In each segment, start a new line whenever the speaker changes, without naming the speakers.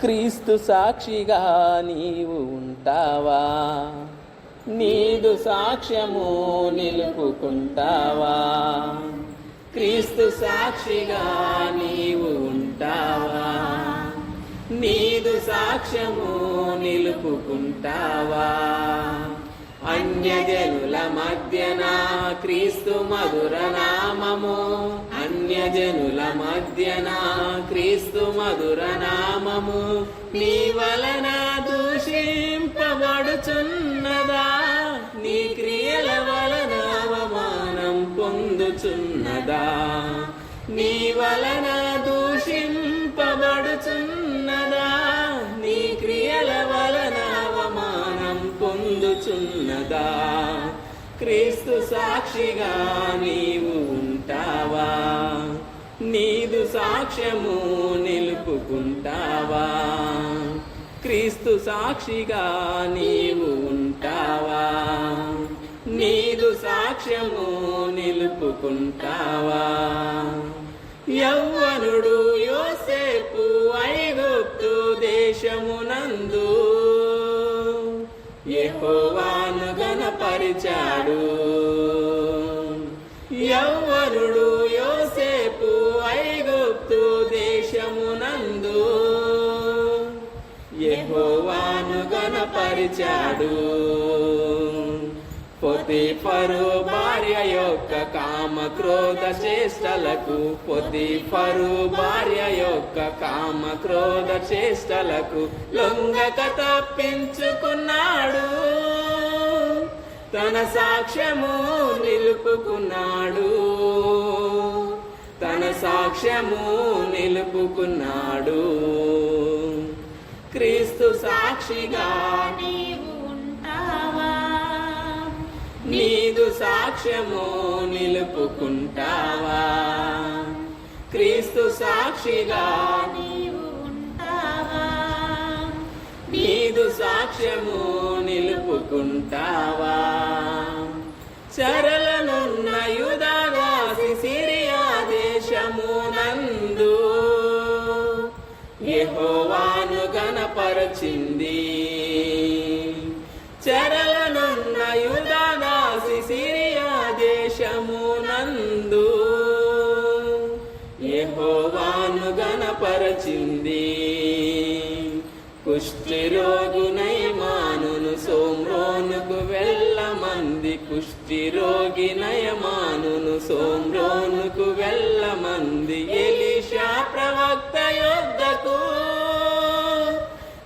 క్రీస్తు సాక్షిగా నీవు ఉంటావా? నీదు సాక్ష్యము నిలుపుకుంటావా? క్రీస్తు సాక్షిగా నీవు ఉంటావా? నీదు సాక్ష్యము నిలుపుకుంటావా? అన్యజనుల మధ్యన క్రీస్తు మధుర నామము. అన్యజనుల మధ్యన క్రీస్తు మధుర నామము. నీ వలన దూషింపబడుచున్నదా? నీ క్రియల వలన అవమానం పొందుచున్నదా? నీ వలన దూషింపబడుచున్న పొందుచున్నదా క్రీస్తు సాక్షిగా నీవు ఉంటావా? నీదు సాక్ష్యము నిలుపుకుంటావా? క్రీస్తు సాక్షిగా నీవు ఉంటావా? నీదు సాక్ష్యము నిలుపుకుంటావా? యౌవనుడు పరిచాడు యౌవనుడు యోసేపు ఐగుప్తు దేశమునందు యహోవాను గణపరిచాడు. పొతిఫరు భార్య యొక్క కామ క్రోధ చేష్టలకు పొతిఫరు భార్య యొక్క కామ క్రోధ చేష్టలకు లొంగక తప్పించుకున్నాడు. తన సాక్ష్యము నిలుపుకున్నాడు. తన సాక్ష్యము నిలుపుకున్నాడు. క్రీస్తు సాక్షిగా నీదు సాక్ష్యము నిలుపుకుంటావా? క్రీస్తు సాక్షిగా
నీవు
సాక్ష్యము నిలుపుకుంటావా? చరలనున్న యుధావాసి సిరియా దేశమునందు యహోవాను గణపరచింది. చరలనున్న యుధావాసి సిరియా దేశమునందు యహోవాను గణపరచింది. కుష్ఠిరోగునై మానును సోమ్రోనుకు వెళ్ళమంది. కుష్ఠిరోగి నయమానును సోమ్రోనుకు వెళ్ళమంది. ఎలిషా ప్రవక్త యొద్దకు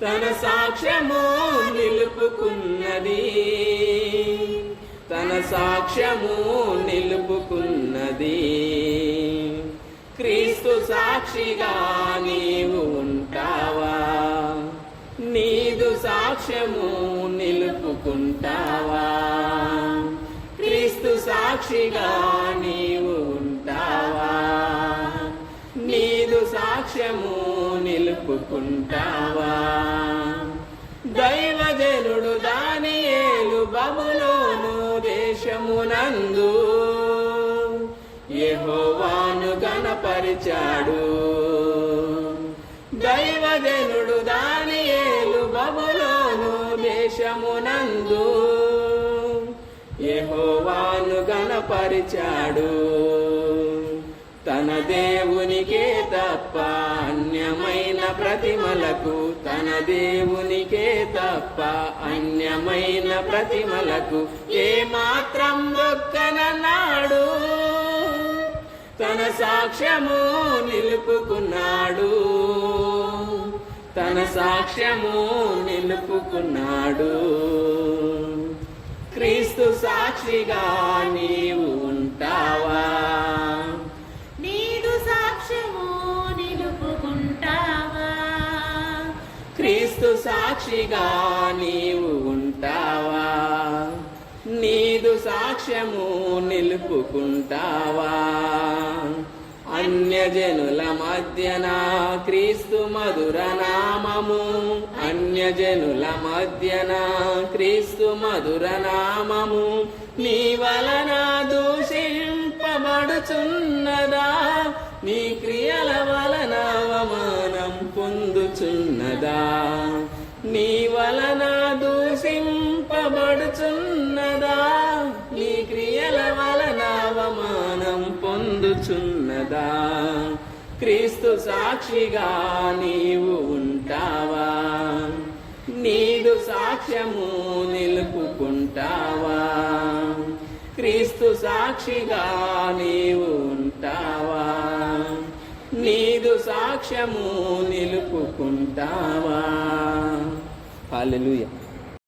తన సాక్ష్యము నిలుపుకున్నది. తన సాక్ష్యము నిలుపుకున్నది. క్రీస్తు సాక్షిగా నీవు ఉన్న నీదు సాక్ష్యము నిలుపుకుంటావా? క్రీస్తు సాక్షిగా నీవు ఉంటావా? నీదు సాక్ష్యము నిలుపుకుంటావా? దైవజనుడు దానియేలు బబులోను దేశమునందు. యెహోవాను గణపరిచాడు దైవజనుడు దా దేశమునందు యహోవాను గణపరిచాడు. తన దేవునికే తప్ప అన్యమైన ప్రతిమలకు తన దేవునికే తప్ప అన్యమైన ప్రతిమలకు ఏ మాత్రం దొక్కనన్నాడు తన సాక్ష్యము నిలుపుకున్నాడు. తన సాక్ష్యము నిలుపుకున్నాడు. క్రీస్తు సాక్షిగా నీవు ఉంటావా?
నీదు సాక్ష్యము నిలుపుకుంటావా?
క్రీస్తు సాక్షిగా నీవు ఉంటావా? నీదు సాక్ష్యము నిలుపుకుంటావా? అన్యజనుల మధ్యన క్రీస్తు మధుర నామము. అన్యజనుల మధ్యన క్రీస్తు మధుర నామము. నీ వలన దూషింపబడుచున్నదా? నీ క్రియల వలన అవమానం పొందుచున్నదా? నీ వలన దూషింపబడుచున్నదా? నీ క్రియల వలన అవమానం కదా. క్రీస్తు సాక్షిగా నీవు ఉంటావా? నీదు సాక్ష్యము నిలుపుకుంటావా? క్రీస్తు సాక్షిగా నీవు ఉంటావా? నీదు సాక్ష్యము నిలుపుకుంటావా? హల్లెలూయా.